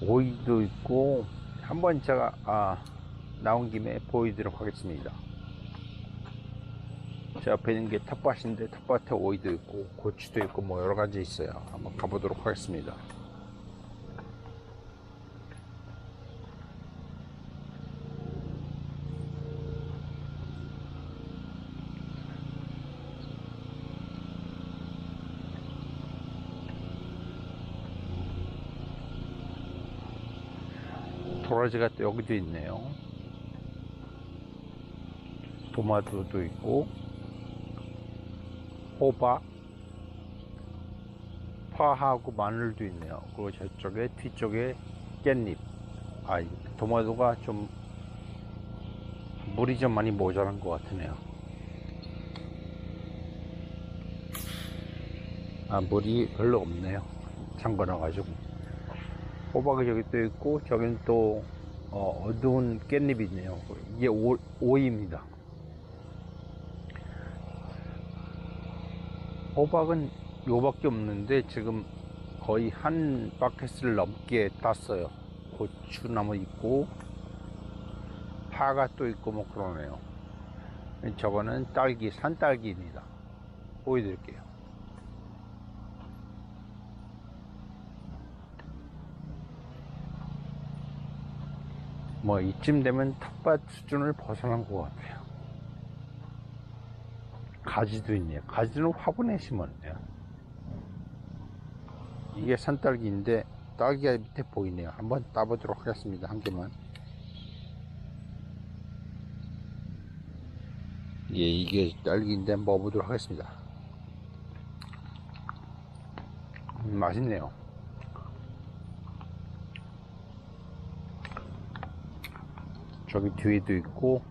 오이도 있고 한번 제가 아, 나온 김에 보여드리도록 하겠습니다. 제 앞에 있는 게 텃밭인데 텃밭에 오이도 있고 고추도 있고 뭐 여러 가지 있어요. 한번 가보도록 하겠습니다. 도라지가 또 여기도 있네요. 도마도도 있고, 호박, 파하고 마늘도 있네요. 그리고 저쪽에 뒤쪽에 깻잎. 아, 이 도마도가 좀 물이 좀 많이 모자란 것 같으네요. 아, 물이 별로 없네요. 잠궈놔 가지고. 호박이 저기 또 있고, 저기는 또, 어, 어두운 깻잎이 있네요. 이게 오, 오이입니다. 호박은 요밖에 없는데, 지금 거의 한 바켓을 넘게 땄어요. 고추나무 있고, 파가 또 있고, 뭐 그러네요. 저거는 딸기, 산딸기입니다. 보여드릴게요. 뭐 이쯤 되면 텃밭 수준을 벗어난 것 같아요. 가지도 있네요. 가지는 화분에 심었네요. 이게 산딸기인데 딸기가 밑에 보이네요. 한번 따보도록 하겠습니다. 한 개만. 예, 이게 딸기인데 먹어보도록 하겠습니다. 음, 맛있네요. 저기 뒤에도 있고